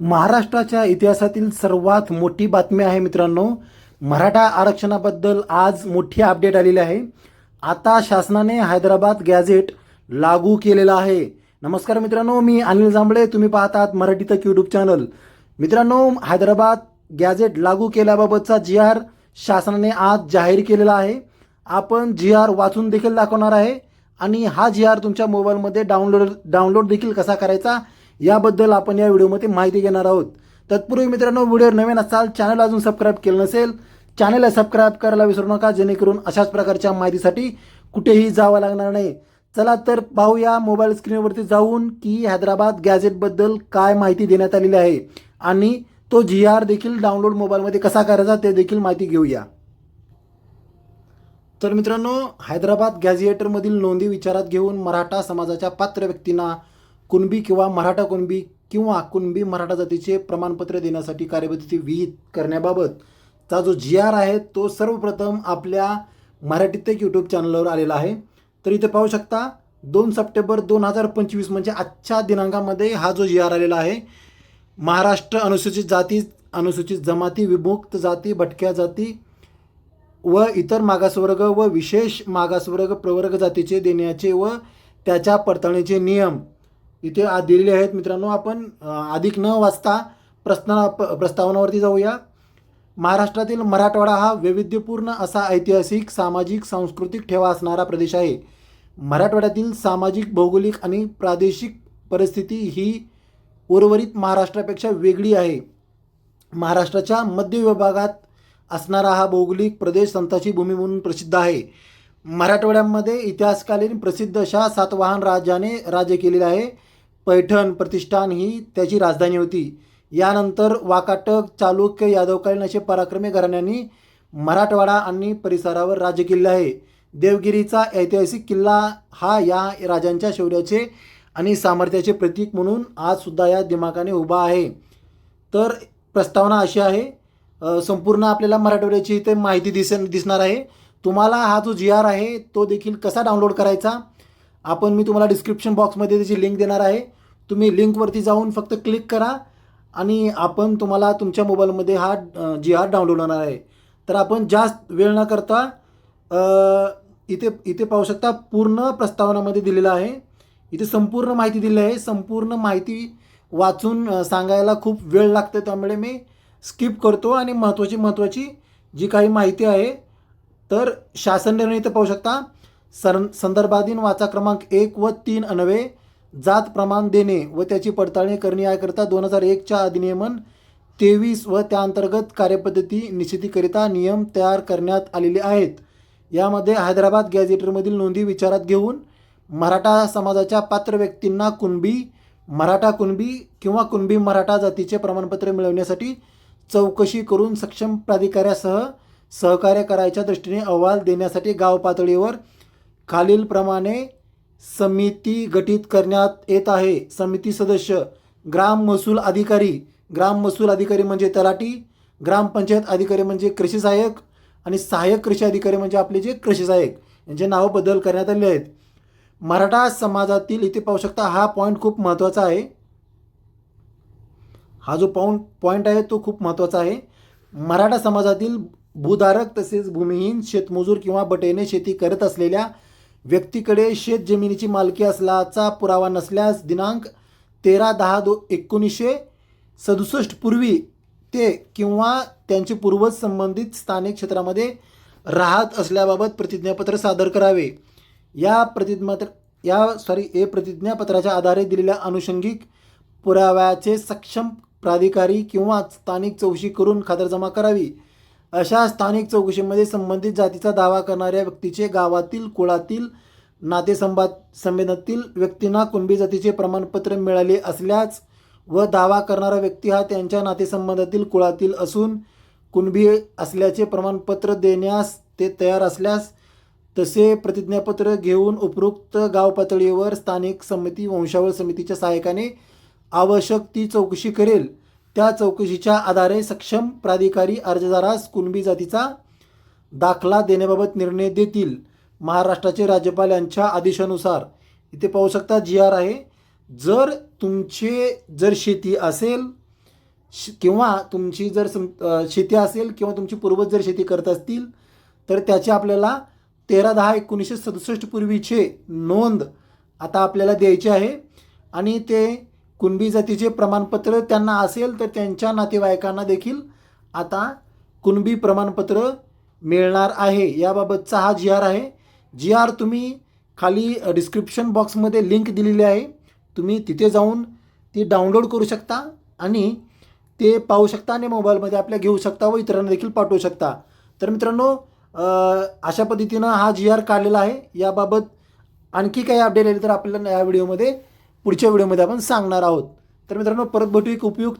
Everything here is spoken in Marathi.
महाराष्ट्राच्या इतिहासातील सर्वात मोठी बातमी आहे मित्रांनो. मराठा आरक्षणाबद्दल आज मोठी अपडेट आलेली आहे. आता शासनाने हैदराबाद गॅझेट लागू केलेलं आहे. नमस्कार मित्रांनो मी अनिल जांभळे. तुम्ही पाहतात मराठी तक यूट्यूब चॅनल मित्रांनो हैदराबाद गॅझेट लागू केल्याबाबतचा जी आर शासनाने आज जाहीर केलेला आहे. आपण जी आर वाचून देखील दाखवणार आहे. आणि हा जी आर तुमच्या मोबाईलमध्ये डाउनलोड डाउनलोड देखील कसा करायचा याबद्दल आपण या व्हिडिओमध्ये माहिती घेणार आहोत. तत्पूर्वी मित्रांनो व्हिडिओ नवीन असाल चॅनल अजून सबस्क्राईब केलं नसेल चॅनलला सबस्क्राईब करायला विसरू नका जेणेकरून अशाच प्रकारच्या माहितीसाठी कुठेही जावं लागणार नाही. चला तर पाहूया मोबाईल स्क्रीनवरती जाऊन की हैदराबाद गॅझेटबद्दल काय माहिती देण्यात आलेली आहे. आणि तो जी आर देखील डाउनलोड मोबाईलमध्ये कसा करायचा ते देखील माहिती घेऊया. तर मित्रांनो हैदराबाद गॅझिएटरमधील नोंदी विचारात घेऊन मराठा समाजाच्या पात्र व्यक्तींना कुणबी किंवा मराठा कुणबी किंवा कुणबी मराठा जातीचे प्रमाणपत्र देण्यासाठी कार्यपद्धती विहित करण्याबाबतचा जो जी आर आहे तो सर्वप्रथम आपल्या मराठीत एक यूट्यूब चॅनलवर आलेला आहे. तर इथे पाहू शकता दोन सप्टेंबर दोन हजार पंचवीस म्हणजे आजच्या दिनांकामध्ये हा जो जी आर आलेला आहे महाराष्ट्र अनुसूचित जाती अनुसूचित जमाती विमुक्त जाती भटक्या जाती व इतर मागासवर्ग व विशेष मागासवर्ग प्रवर्ग जातीचे देण्याचे व त्याच्या पडताळणीचे नियम इथे आ- दिलेले आहेत मित्रांनो आपण अधिक न वाचता प्रस्ताव प- प्रस्तावनावरती जाऊया. महाराष्ट्रातील मराठवाडा हा वैविध्यपूर्ण असा ऐतिहासिक सामाजिक सांस्कृतिक ठेवा असणारा प्रदेश आहे. मराठवाड्यातील सामाजिक भौगोलिक आणि प्रादेशिक परिस्थिती ही उर्वरित महाराष्ट्रापेक्षा वेगळी आहे. महाराष्ट्राच्या मध्य विभागात असणारा हा भौगोलिक प्रदेश संताची भूमी म्हणून प्रसिद्ध आहे. मराठवाड्यामध्ये इतिहासकालीन प्रसिद्ध अशा सातवाहन राजाने राज्य केलेले आहे. पैठण प्रतिष्ठान ही त्याची राजधानी होती. यानंतर वाकाटक चालुक्य यादवकालीन असे पराक्रमी घराण्यांनी मराठवाडा आणि परिसरावर राज्य केले आहे. देवगिरीचा ऐतिहासिक किल्ला हा या राजांच्या शौर्याचे आणि सामर्थ्याचे प्रतीक म्हणून आजसुद्धा या दिमागाने उभा आहे. तर प्रस्तावना अशी आहे संपूर्ण आपल्याला मराठवाड्याची इथे माहिती दिस दिसणार आहे. तुम्हाला हा जो जी आर आहे तो देखील कसा डाउनलोड करायचा? आपण मी तुम्हाला डिस्क्रिप्शन बॉक्समध्ये त्याची लिंक देणार आहे. तुम्ही लिंकवरती जाऊन फक्त क्लिक करा आणि आपण तुम्हाला तुमच्या मोबाईलमध्ये हा जी आर डाउनलोड होणार आहे. तर आपण जास्त वेळ न करता इथे इथे पाहू शकता पूर्ण प्रस्तावनामध्ये दिलेलं आहे. इथे संपूर्ण माहिती दिली आहे. संपूर्ण माहिती वाचून सांगायला खूप वेळ लागते त्यामुळे मी स्किप करतो आणि महत्त्वाची महत्त्वाची जी काही माहिती आहे तर शासन निर्णय इथं पाहू शकता. सर संदर्भाधीन वाचा क्रमांक एक व तीन अनवे. जात प्रमाण देणे व त्याची पडताळणी करणे याकरिता दोन हजार एकच्या अधिनियमन तेवीस व त्या अंतर्गत कार्यपद्धती निश्चितीकरिता नियम तयार करण्यात आलेले आहेत. यामध्ये हैदराबाद गॅझेटरमधील नोंदी विचारात घेऊन मराठा समाजाच्या पात्र व्यक्तींना कुणबी मराठा कुणबी किंवा कुणबी मराठा जातीचे प्रमाणपत्र मिळवण्यासाठी चौकशी करून सक्षम प्राधिकाऱ्यासह सहकार्य करायच्या दृष्टीने अहवाल देण्यासाठी गाव पातळीवर खालीलप्रमाणे समिती गठीत करण्यात येत आहे. समिती सदस्य ग्राम महसूल अधिकारी. ग्राम महसूल अधिकारी म्हणजे तलाठी. ग्रामपंचायत अधिकारी म्हणजे कृषी सहाय्यक. आणि सहाय्यक कृषी अधिकारी म्हणजे आपले जे कृषी सहाय्यक यांचे नावं बदल करण्यात आले आहेत. मराठा समाजातील इथे पाहू शकता हा पॉईंट खूप महत्त्वाचा आहे. हा जो पॉईंट पॉईंट आहे तो खूप महत्त्वाचा आहे. मराठा समाजातील भूधारक तसेच भूमिहीन शेतमजूर किंवा बटेने शेती करत असलेल्या व्यक्तीकडे शेत जमिनीची मालकी असल्याचा पुरावा नसल्यास दिनांक तेरा दहा दो एकोणीसशे सदुसष्ट पूर्वी ते किंवा त्यांचे पूर्वज संबंधित स्थानिक क्षेत्रामध्ये राहत असल्याबाबत प्रतिज्ञापत्र सादर करावे. या प्रतिज्ञापत्र या सॉरी हे प्रतिज्ञापत्राच्या आधारे दिलेल्या अनुषंगिक पुराव्याचे सक्षम प्राधिकारी किंवा स्थानिक चौकशी करून खातरजमा करावी. अशा स्थानिक चौकशीमध्ये संबंधित जातीचा दावा करणाऱ्या व्यक्तीचे गावातील कुळातील नातेसंबा संबंधातील व्यक्तींना कुणबी जातीचे प्रमाणपत्र मिळाले असल्यास व दावा करणारा व्यक्ती हा त्यांच्या नातेसंबंधातील कुळातील असून कुणबी असल्याचे प्रमाणपत्र देण्यास ते तयार असल्यास तसे प्रतिज्ञापत्र घेऊन उपरोक्त गाव पातळीवर स्थानिक समिती वंशावळ समितीच्या सहाय्याने आवश्यक ती चौकशी करेल. त्या चौकशीच्या आधारे सक्षम प्राधिकारी अर्जदारास कुणबी जातीचा दाखला देण्याबाबत निर्णय देतील. महाराष्ट्राचे राज्यपाल यांच्या आदेशानुसार. इथे पाहू शकता जी आर आहे. जर तुमचे जर शेती असेल श- किंवा तुमची जर सम शेती असेल किंवा तुमची पूर्वज जर शेती करत असतील तर त्याचे आपल्याला तेरा दहा एकोणीसशे सदुसष्ट पूर्वीचे नोंद आता आपल्याला द्यायची आहे. आणि ते कुणबी जातीचे प्रमाणपत्र त्यांना असेल तर त्यांच्या नातेवाईकांना देखील आता कुणबी प्रमाणपत्र मिळणार आहे. याबाबतचा हा जी आर आहे. जी आर तुम्ही खाली डिस्क्रिप्शन बॉक्समध्ये लिंक दिलेली आहे. तुम्ही तिथे जाऊन ती डाउनलोड करू शकता आणि ते पाहू शकता आणि मोबाईलमध्ये आपल्या घेऊ शकता व इतरांना देखील पाठवू शकता. तर मित्रांनो अशा पद्धतीनं हा जी आर काढलेला आहे. याबाबत आणखी काही अपडेट आले तर आपल्याला या व्हिडिओमध्ये पुढच्या व्हिडिओमध्ये आपण सांगणार आहोत. तर मित्रांनो परत भेटू एक उपयुक्त